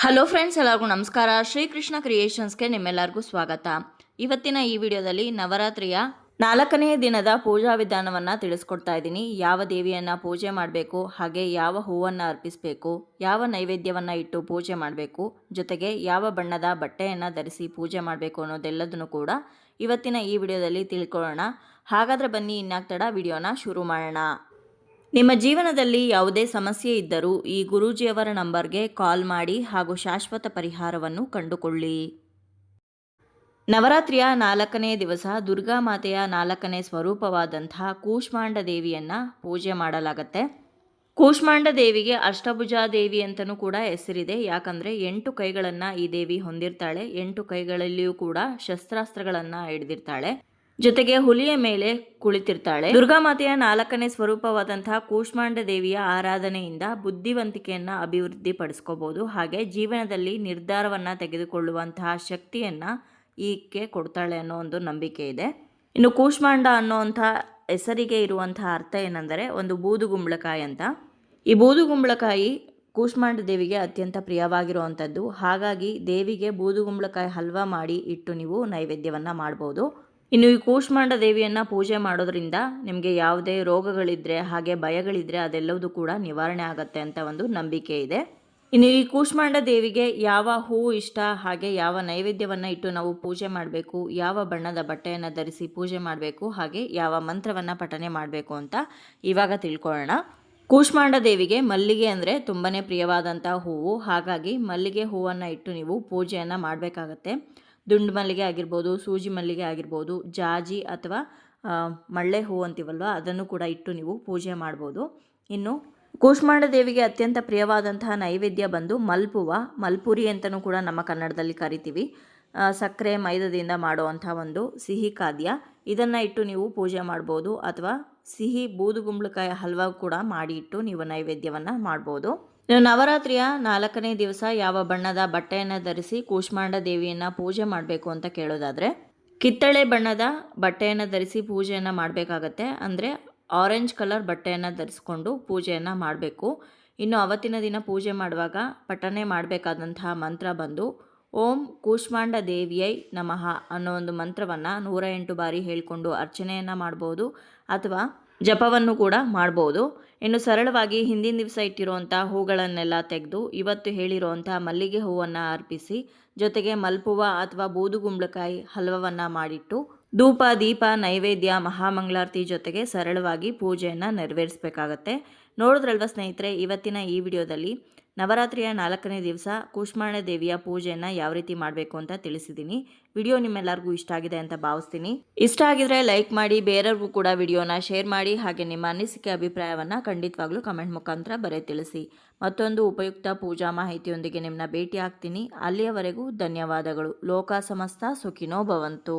Hello friends, ಎಲ್ಲರಿಗೂ ನಮಸ್ಕಾರ. ಶ್ರೀಕೃಷ್ಣ ಕ್ರಿಯೇಷನ್ಸ್ಗೆ ನಿಮ್ಮೆಲ್ಲರಿಗೂ ಸ್ವಾಗತ. ಇವತ್ತಿನ ಈ ವಿಡಿಯೋದಲ್ಲಿ ನವರಾತ್ರಿಯ ನಾಲ್ಕನೇ ದಿನದ ಪೂಜಾ ವಿಧಾನವನ್ನು ತಿಳಿಸ್ಕೊಡ್ತಾ ಇದ್ದೀನಿ. ಯಾವ ದೇವಿಯನ್ನು ಪೂಜೆ ಮಾಡಬೇಕು, ಹಾಗೆ ಯಾವ ಹೂವನ್ನು ಅರ್ಪಿಸಬೇಕು, ಯಾವ ನೈವೇದ್ಯವನ್ನು ಇಟ್ಟು ಪೂಜೆ ಮಾಡಬೇಕು, ಜೊತೆಗೆ ಯಾವ ಬಣ್ಣದ ಬಟ್ಟೆಯನ್ನು ಧರಿಸಿ ಪೂಜೆ ಮಾಡಬೇಕು ಅನ್ನೋದೆಲ್ಲದನ್ನು ಕೂಡ ಇವತ್ತಿನ ಈ ವಿಡಿಯೋದಲ್ಲಿ ತಿಳ್ಕೊಳ್ಳೋಣ. ಹಾಗಾದರೆ ಬನ್ನಿ, ಇನ್ನಾಗ್ತಡ ವಿಡಿಯೋನ ಶುರು ಮಾಡೋಣ. ನಿಮ್ಮ ಜೀವನದಲ್ಲಿ ಯಾವುದೇ ಸಮಸ್ಯೆ ಇದ್ದರೂ ಈ ಗುರೂಜಿಯವರ ನಂಬರ್ಗೆ ಕಾಲ್ ಮಾಡಿ ಹಾಗೂ ಶಾಶ್ವತ ಪರಿಹಾರವನ್ನು ಕಂಡುಕೊಳ್ಳಿ. ನವರಾತ್ರಿಯ ನಾಲ್ಕನೇ ದಿವಸ ದುರ್ಗಾ ಮಾತೆಯ ನಾಲ್ಕನೇ ಸ್ವರೂಪವಾದಂತಹ ಕೂಷ್ಮಾಂಡ ದೇವಿಯನ್ನು ಪೂಜೆ ಮಾಡಲಾಗತ್ತೆ. ಕೂಷ್ಮಾಂಡ ದೇವಿಗೆ ಅಷ್ಟಭುಜಾ ದೇವಿ ಅಂತಲೂ ಕೂಡ ಹೆಸರಿದೆ. ಯಾಕಂದರೆ ಎಂಟು ಕೈಗಳನ್ನು ಈ ದೇವಿ ಹೊಂದಿರ್ತಾಳೆ. ಎಂಟು ಕೈಗಳಲ್ಲಿಯೂ ಕೂಡ ಶಸ್ತ್ರಾಸ್ತ್ರಗಳನ್ನು ಹಿಡಿದಿರ್ತಾಳೆ. ಜೊತೆಗೆ ಹುಲಿಯ ಮೇಲೆ ಕುಳಿತಿರ್ತಾಳೆ. ದುರ್ಗಾಮಾತೆಯ ನಾಲ್ಕನೇ ಸ್ವರೂಪವಾದಂತಹ ಕೂಷ್ಮಾಂಡ ದೇವಿಯ ಆರಾಧನೆಯಿಂದ ಬುದ್ಧಿವಂತಿಕೆಯನ್ನ ಅಭಿವೃದ್ಧಿ ಪಡಿಸ್ಕೋಬಹುದು ಹಾಗೆ ಜೀವನದಲ್ಲಿ ನಿರ್ಧಾರವನ್ನ ತೆಗೆದುಕೊಳ್ಳುವಂತಹ ಶಕ್ತಿಯನ್ನ ಈಕೆ ಕೊಡ್ತಾಳೆ ಅನ್ನೋ ಒಂದು ನಂಬಿಕೆ ಇದೆ. ಇನ್ನು ಕೂಷ್ಮಾಂಡ ಅನ್ನೋಂಥ ಹೆಸರಿಗೆ ಇರುವಂತಹ ಅರ್ಥ ಏನೆಂದರೆ ಒಂದು ಬೂದುಗುಂಬಳಕಾಯಿ ಅಂತ. ಈ ಬೂದುಗುಂಬಳಕಾಯಿ ಕೂಷ್ಮಾಂಡ ದೇವಿಗೆ ಅತ್ಯಂತ ಪ್ರಿಯವಾಗಿರುವಂಥದ್ದು. ಹಾಗಾಗಿ ದೇವಿಗೆ ಬೂದುಗುಂಬಳಕಾಯಿ ಹಲ್ವಾ ಮಾಡಿ ಇಟ್ಟು ನೀವು ನೈವೇದ್ಯವನ್ನು ಮಾಡ್ಬೋದು. ಇನ್ನು ಈ ಕೂಷ್ಮಾಂಡ ದೇವಿಯನ್ನು ಪೂಜೆ ಮಾಡೋದ್ರಿಂದ ನಿಮಗೆ ಯಾವುದೇ ರೋಗಗಳಿದ್ದರೆ ಹಾಗೆ ಭಯಗಳಿದ್ದರೆ ಅದೆಲ್ಲವೂ ಕೂಡ ನಿವಾರಣೆ ಆಗುತ್ತೆ ಅಂತ ಒಂದು ನಂಬಿಕೆ ಇದೆ. ಇನ್ನು ಈ ಕೂಷ್ಮಾಂಡ ದೇವಿಗೆ ಯಾವ ಹೂವು ಇಷ್ಟ, ಹಾಗೆ ಯಾವ ನೈವೇದ್ಯವನ್ನು ಇಟ್ಟು ನಾವು ಪೂಜೆ ಮಾಡಬೇಕು, ಯಾವ ಬಣ್ಣದ ಬಟ್ಟೆಯನ್ನು ಧರಿಸಿ ಪೂಜೆ ಮಾಡಬೇಕು, ಹಾಗೆ ಯಾವ ಮಂತ್ರವನ್ನು ಪಠನೆ ಮಾಡಬೇಕು ಅಂತ ಇವಾಗ ತಿಳ್ಕೊಳ್ಳೋಣ. ಕೂಷ್ಮಾಂಡ ದೇವಿಗೆ ಮಲ್ಲಿಗೆ ಅಂದರೆ ತುಂಬಾ ಪ್ರಿಯವಾದಂಥ ಹೂವು. ಹಾಗಾಗಿ ಮಲ್ಲಿಗೆ ಹೂವನ್ನು ಇಟ್ಟು ನೀವು ಪೂಜೆಯನ್ನು ಮಾಡಬೇಕಾಗತ್ತೆ. ದುಂಡು ಮಲ್ಲಿಗೆ ಆಗಿರ್ಬೋದು, ಸೂಜಿ ಮಲ್ಲಿಗೆ ಆಗಿರ್ಬೋದು, ಜಾಜಿ ಅಥವಾ ಮಳ್ಳೆ ಹೂ ಅಂತೀವಲ್ವ, ಅದನ್ನು ಕೂಡ ಇಟ್ಟು ನೀವು ಪೂಜೆ ಮಾಡ್ಬೋದು. ಇನ್ನು ಕೂಷ್ಮಾಂಡ ದೇವಿಗೆ ಅತ್ಯಂತ ಪ್ರಿಯವಾದಂತಹ ನೈವೇದ್ಯ ಬಂದು ಮಲ್ಪುವ, ಮಲ್ಪುರಿ ಅಂತಲೂ ಕೂಡ ನಮ್ಮ ಕನ್ನಡದಲ್ಲಿ ಕರಿತೀವಿ. ಸಕ್ಕರೆ ಮೈದದಿಂದ ಮಾಡುವಂಥ ಒಂದು ಸಿಹಿ ಖಾದ್ಯ. ಇದನ್ನು ಇಟ್ಟು ನೀವು ಪೂಜೆ ಮಾಡ್ಬೋದು ಅಥವಾ ಸಿಹಿ ಬೂದುಗುಂಬಳಕಾಯಿ ಹಲ್ವಾ ಕೂಡ ಮಾಡಿ ಇಟ್ಟು ನೀವು ನೈವೇದ್ಯವನ್ನು ಮಾಡ್ಬೋದು. ನವರಾತ್ರಿಯ ನಾಲ್ಕನೇ ದಿವಸ ಯಾವ ಬಣ್ಣದ ಬಟ್ಟೆಯನ್ನು ಧರಿಸಿ ಕೂಷ್ಮಾಂಡ ದೇವಿಯನ್ನು ಪೂಜೆ ಮಾಡಬೇಕು ಅಂತ ಕೇಳೋದಾದರೆ, ಕಿತ್ತಳೆ ಬಣ್ಣದ ಬಟ್ಟೆಯನ್ನು ಧರಿಸಿ ಪೂಜೆಯನ್ನು ಮಾಡಬೇಕಾಗತ್ತೆ. ಅಂದರೆ ಆರೆಂಜ್ ಕಲರ್ ಬಟ್ಟೆಯನ್ನು ಧರಿಸ್ಕೊಂಡು ಪೂಜೆಯನ್ನು ಮಾಡಬೇಕು. ಇನ್ನು ಅವತ್ತಿನ ದಿನ ಪೂಜೆ ಮಾಡುವಾಗ ಪಠನೆ ಮಾಡಬೇಕಾದಂತಹ ಮಂತ್ರ ಬಂದು, ಓಂ ಕೂಷ್ಮಾಂಡ ದೇವಿಯೈ ನಮಃ ಅನ್ನೋ ಒಂದು ಮಂತ್ರವನ್ನು ನೂರ ಎಂಟು ಬಾರಿ ಹೇಳಿಕೊಂಡು ಅರ್ಚನೆಯನ್ನು ಮಾಡ್ಬೋದು. ಅಥವಾ ಜಪವನ್ನು ಕೂಡ ಮಾಡ್ಬೋದು. ಇನ್ನು ಸರಳವಾಗಿ ಹಿಂದಿನ ದಿವಸ ಇಟ್ಟಿರುವಂಥ ಹೂಗಳನ್ನೆಲ್ಲ ತೆಗೆದು ಇವತ್ತು ಹೇಳಿರುವಂಥ ಮಲ್ಲಿಗೆ ಹೂವನ್ನು ಅರ್ಪಿಸಿ, ಜೊತೆಗೆ ಮಲ್ಪುವ ಅಥವಾ ಬೂದುಗುಂಬಳಕಾಯಿ ಹಲ್ವವನ್ನು ಮಾಡಿಟ್ಟು, ಧೂಪ, ದೀಪ, ನೈವೇದ್ಯ, ಮಹಾಮಂಗಳಾರತಿ ಜೊತೆಗೆ ಸರಳವಾಗಿ ಪೂಜೆಯನ್ನು ನೆರವೇರಿಸಬೇಕಾಗತ್ತೆ. ನೋಡಿದ್ರಲ್ವ ಸ್ನೇಹಿತರೆ, ಇವತ್ತಿನ ಈ ವಿಡಿಯೋದಲ್ಲಿ ನವರಾತ್ರಿಯ ನಾಲ್ಕನೇ ದಿವಸ ಕೂಷ್ಮಾಣ ದೇವಿಯ ಪೂಜೆಯನ್ನು ಯಾವ ರೀತಿ ಮಾಡಬೇಕು ಅಂತ ತಿಳಿಸಿದ್ದೀನಿ ವಿಡಿಯೋ ನಿಮ್ಮೆಲ್ಲರಿಗೂ ಇಷ್ಟ ಆಗಿದೆ ಅಂತ ಭಾವಿಸ್ತೀನಿ. ಇಷ್ಟ ಆಗಿದ್ರೆ ಲೈಕ್ ಮಾಡಿ, ಬೇರೆಯವ್ರಿಗೂ ಕೂಡ ವಿಡಿಯೋನ ಶೇರ್ ಮಾಡಿ, ಹಾಗೆ ನಿಮ್ಮ ಅನಿಸಿಕೆ ಅಭಿಪ್ರಾಯವನ್ನು ಖಂಡಿತವಾಗ್ಲೂ ಕಮೆಂಟ್ ಮುಖಾಂತರ ಬರೆ ತಿಳಿಸಿ. ಮತ್ತೊಂದು ಉಪಯುಕ್ತ ಪೂಜಾ ಮಾಹಿತಿಯೊಂದಿಗೆ ನಿಮ್ಮನ್ನ ಭೇಟಿ ಆಗ್ತೀನಿ. ಅಲ್ಲಿಯವರೆಗೂ ಧನ್ಯವಾದಗಳು. ಲೋಕ ಸಮಸ್ತ ಸುಖಿನೋ ಭವಂತು.